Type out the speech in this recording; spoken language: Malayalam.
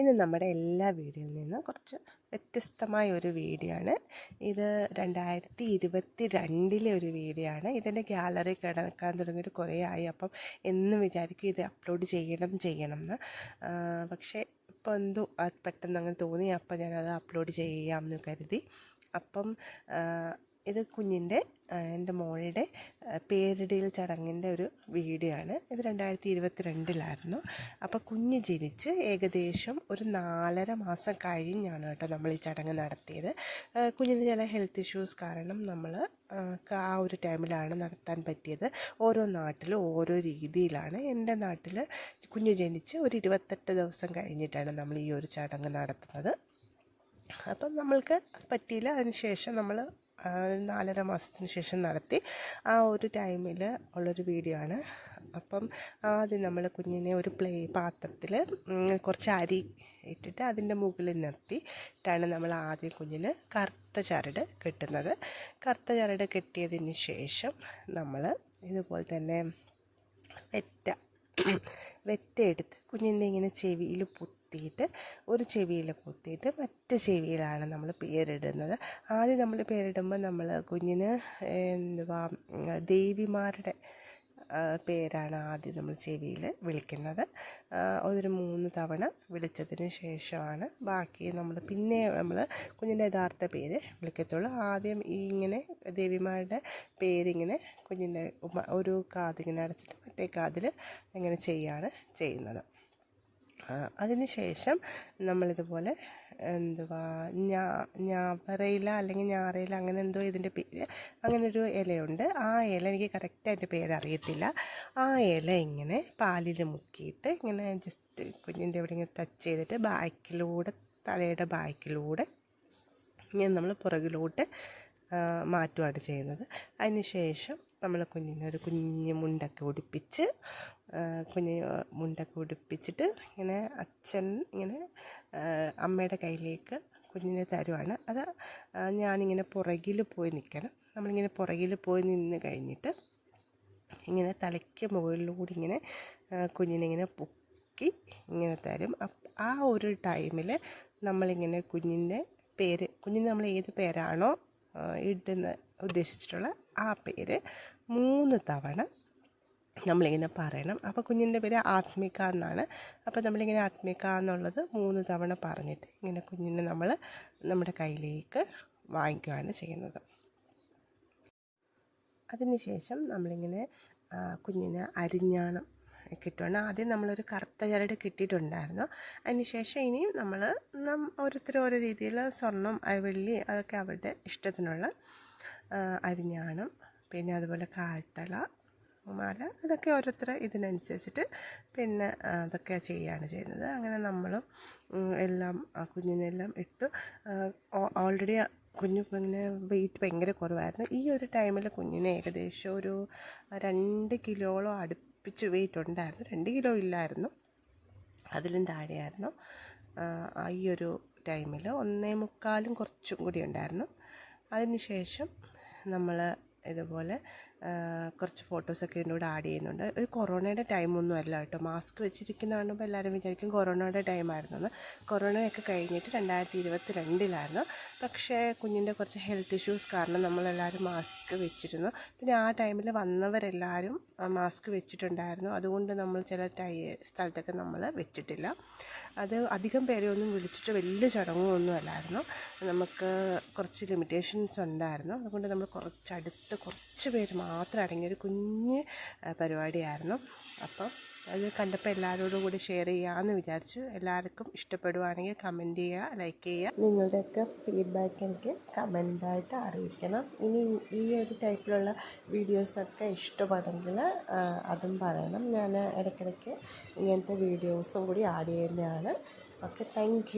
ഇന്ന് നമ്മുടെ എല്ലാ വീഡിയോയിൽ നിന്നും കുറച്ച് വ്യത്യസ്തമായ ഒരു വീഡിയോ ആണ് ഇത് രണ്ടായിരത്തി ഇരുപത്തി രണ്ടിലെ ഒരു വീഡിയോ ആണ് ഇതിന്റെ ഗ്യാലറി കിടക്കാൻ തുടങ്ങിയിട്ട് കുറേ ആയി. അപ്പം എന്ന് വിചാരിക്കും ഇത് അപ്ലോഡ് ചെയ്യണം ചെയ്യണം എന്ന് പക്ഷേ ഇപ്പോൾ എന്തോ പെട്ടെന്ന് അങ്ങനെ തോന്നി. അപ്പം ഞാനത് അപ്ലോഡ് ചെയ്യാമെന്ന് കരുതി. അപ്പം ഇത് കുഞ്ഞിന്റെ എന്റെ മോളുടെ പേരിടൽ ചടങ്ങിന്റെ ഒരു വീഡിയോ ആണ്. ഇത് രണ്ടായിരത്തി ഇരുപത്തി രണ്ടിലായിരുന്നു അപ്പോൾ കുഞ്ഞ് ജനിച്ച് ഏകദേശം ഒരു നാലര മാസം കഴിഞ്ഞാണ് കേട്ടോ നമ്മൾ ഈ ചടങ്ങ് നടത്തിയത്. കുഞ്ഞിന് ചില ഹെൽത്ത് ഇഷ്യൂസ് കാരണം നമ്മൾ ആ ഒരു ടൈമിലാണ് നടത്താൻ പറ്റിയത്. ഓരോ നാട്ടിലും ഓരോ രീതിയിലാണ്. എന്റെ നാട്ടിൽ കുഞ്ഞ് ജനിച്ച് ഒരു ഇരുപത്തെട്ട് ദിവസം കഴിഞ്ഞിട്ടാണ് നമ്മൾ ഈ ഒരു ചടങ്ങ് നടത്തുന്നത്. അപ്പം നമ്മൾക്ക് പറ്റിയില്ല. അതിന് ശേഷം നമ്മൾ നാലര മാസത്തിന് ശേഷം നടത്തി ആ ഒരു ടൈമിൽ ഉള്ളൊരു വീഡിയോ ആണ്. അപ്പം ആദ്യം നമ്മൾ കുഞ്ഞിനെ ഒരു പ്ലേ പാത്രത്തിൽ കുറച്ച് അരി ഇട്ടിട്ട് അതിന്റെ മുകളിൽ നിർത്തിയിട്ടാണ് നമ്മൾ ആദ്യം കുഞ്ഞിന് കറുത്ത ചരട് കെട്ടുന്നത്. കറുത്ത ചരട് കെട്ടിയതിന് ശേഷം നമ്മൾ ഇതുപോലെ തന്നെ വെറ്റ വെറ്റ എടുത്ത് കുഞ്ഞിന്റെ ഇങ്ങനെ ചെവിയിൽ കുത്തിയിട്ട് ഒരു ചെവിയിൽ കുത്തിയിട്ട് മറ്റു ചെവിയിലാണ് നമ്മൾ പേരിടുന്നത്. ആദ്യം നമ്മൾ പേരിടുമ്പോൾ നമ്മൾ കുഞ്ഞിന് എന്തുവാ ദേവിമാരുടെ പേരാണ് ആദ്യം നമ്മൾ ചെവിയിൽ വിളിക്കുന്നത്. ഒരു മൂന്ന് തവണ വിളിച്ചതിന് ശേഷമാണ് ബാക്കി നമ്മൾ പിന്നെ നമ്മൾ കുഞ്ഞിന്റെ യഥാർത്ഥ പേര് വിളിക്കത്തുള്ളൂ. ആദ്യം ഈ ഇങ്ങനെ ദേവിമാരുടെ പേരിങ്ങനെ കുഞ്ഞിന്റെ ഒരു കാതിങ്ങനെ അടച്ചിട്ട് മറ്റേ കാതിൽ ഇങ്ങനെ ചെയ്യാണ് ചെയ്യുന്നത്. ആ, അതിന് ശേഷം നമ്മളിതുപോലെ എന്തുവാ ഞാ ഞാവറയില അല്ലെങ്കിൽ ഞാറയില അങ്ങനെ എന്തോ ഇതിന്റെ പേര് അങ്ങനൊരു ഇലയുണ്ട്. ആ ഇല എനിക്ക് കറക്റ്റ് അതിന്റെ പേര് അറിയത്തില്ല. ആ ഇല ഇങ്ങനെ പാലിൽ മുക്കിയിട്ട് ഇങ്ങനെ ജസ്റ്റ് കുഞ്ഞിന്റെ എവിടെ ഇങ്ങനെ ടച്ച് ചെയ്തിട്ട് ബാക്കിലൂടെ തലയുടെ ബാക്കിലൂടെ ഇങ്ങനെ നമ്മൾ പുറകിലോട്ട് മാറ്റുകയാണ് ചെയ്യുന്നത്. അതിന് ശേഷം നമ്മൾ കുഞ്ഞിനെ ഒരു കുഞ്ഞ് മുണ്ടൊക്കെ ഉടുപ്പിച്ച് കുഞ്ഞ് മുണ്ടൊക്കെ ഉടുപ്പിച്ചിട്ട് ഇങ്ങനെ അച്ഛൻ ഇങ്ങനെ അമ്മയുടെ കയ്യിലേക്ക് കുഞ്ഞിനെ തരുവാണ്. അത് ഞാനിങ്ങനെ പുറകിൽ പോയി നിൽക്കണം നമ്മളിങ്ങനെ പുറകിൽ പോയി നിന്ന് കഴിഞ്ഞിട്ട് ഇങ്ങനെ തലയ്ക്ക് മുകളിലൂടെ ഇങ്ങനെ കുഞ്ഞിനിങ്ങനെ പൊക്കി ഇങ്ങനെ തരും. ആ ഒരു ടൈമിൽ നമ്മളിങ്ങനെ കുഞ്ഞിന്റെ പേര് കുഞ്ഞിന് നമ്മൾ ഏത് പേരാണോ ഇടുന്ന ഉദ്ദേശിച്ചിട്ടുള്ള ആ പേര് മൂന്ന് തവണ നമ്മളിങ്ങനെ പറയണം. അപ്പോൾ കുഞ്ഞിന്റെ പേര് ആത്മിക എന്നാണ്. അപ്പോൾ നമ്മളിങ്ങനെ ആത്മിക എന്നുള്ളത് മൂന്ന് തവണ പറഞ്ഞിട്ട് ഇങ്ങനെ കുഞ്ഞിനെ നമ്മൾ നമ്മുടെ കയ്യിലേക്ക് വാങ്ങിക്കുകയാണ് ചെയ്യുന്നത്. അതിനുശേഷം നമ്മളിങ്ങനെ കുഞ്ഞിനെ അരിഞ്ഞാണം കിട്ടുകയാണ് ആദ്യം നമ്മളൊരു കറുത്ത ചരട് കിട്ടിയിട്ടുണ്ടായിരുന്നു. അതിനുശേഷം ഇനിയും ഇനി നമ്മൾ നം ഓരോരുത്തർ ഓരോ രീതിയിൽ സ്വർണം വെള്ളി അതൊക്കെ അവരുടെ ഇഷ്ടത്തിനുള്ള അരിഞ്ഞാണം. പിന്നെ അതുപോലെ കാൽത്തള മാല അതൊക്കെ ഓരോരുത്തർ ഇതിനനുസരിച്ചിട്ട് പിന്നെ അതൊക്കെ ചെയ്യുകയാണ് ചെയ്യുന്നത്. അങ്ങനെ നമ്മളും എല്ലാം ആ കുഞ്ഞിനെല്ലാം ഇട്ട്. ഓൾറെഡി കുഞ്ഞു ഇങ്ങനെ വെയിറ്റ് ഭയങ്കര കുറവായിരുന്നു. ഈ ഒരു ടൈമിൽ കുഞ്ഞിന് ഏകദേശം ഒരു രണ്ട് കിലോളം അടുപ്പിച്ച് വെയിറ്റ് ഉണ്ടായിരുന്നു. രണ്ട് കിലോ ഇല്ലായിരുന്നു. അതിലും താഴെയായിരുന്നു. ഈ ഒരു ടൈമിൽ ഒന്നേ മുക്കാലും കുറച്ചും കൂടി ഉണ്ടായിരുന്നു. അതിനുശേഷം നമ്മൾ ഇതുപോലെ കുറച്ച് ഫോട്ടോസൊക്കെ ഇതിനോട് ആഡ് ചെയ്യുന്നുണ്ട്. ഒരു കൊറോണയുടെ ടൈമൊന്നും അല്ല കേട്ടോ. മാസ്ക് വെച്ചിരിക്കുന്ന കാണുമ്പോൾ എല്ലാവരും വിചാരിക്കും കൊറോണയുടെ ടൈമായിരുന്നു എന്ന് കൊറോണയൊക്കെ കഴിഞ്ഞിട്ട് രണ്ടായിരത്തി ഇരുപത്തി രണ്ടിലായിരുന്നു പക്ഷേ കുഞ്ഞിന്റെ കുറച്ച് ഹെൽത്ത് ഇഷ്യൂസ് കാരണം നമ്മളെല്ലാവരും മാസ്ക് വെച്ചിരുന്നു. പിന്നെ ആ ടൈമിൽ വന്നവരെല്ലാവരും മാസ്ക് വെച്ചിട്ടുണ്ടായിരുന്നു. അതുകൊണ്ട് നമ്മൾ ചില ടൈ സ്ഥലത്തൊക്കെ നമ്മൾ വെച്ചിട്ടില്ല. അത് അധികം പേരെ ഒന്നും വിളിച്ചിട്ട് വലിയ ചടങ്ങൊന്നും അല്ലായിരുന്നു. നമുക്ക് കുറച്ച് ലിമിറ്റേഷൻസ് ഉണ്ടായിരുന്നു. അതുകൊണ്ട് നമ്മൾ കുറച്ച് അടുത്ത് കുറച്ച് പേര് അടങ്ങിയൊരു കുഞ്ഞ് പരിപാടിയായിരുന്നു. അപ്പം അത് കണ്ടപ്പോൾ എല്ലാവരോടും കൂടി ഷെയർ ചെയ്യാമെന്ന് വിചാരിച്ചു. എല്ലാവർക്കും ഇഷ്ടപ്പെടുവാണെങ്കിൽ കമന്റ് ചെയ്യുക ലൈക്ക് ചെയ്യുക. നിങ്ങളുടെയൊക്കെ ഫീഡ്ബാക്ക് എനിക്ക് കമന്റായിട്ട് അറിയിക്കണം. ഇനി ഈ ഒരു ടൈപ്പിലുള്ള വീഡിയോസൊക്കെ ഇഷ്ടപ്പെടുമെങ്കിൽ അതും പറയണം. ഞാൻ ഇടയ്ക്കിടയ്ക്ക് ഇങ്ങനത്തെ വീഡിയോസും കൂടി ആഡ് ചെയ്യുന്നതാണ്. Okay thank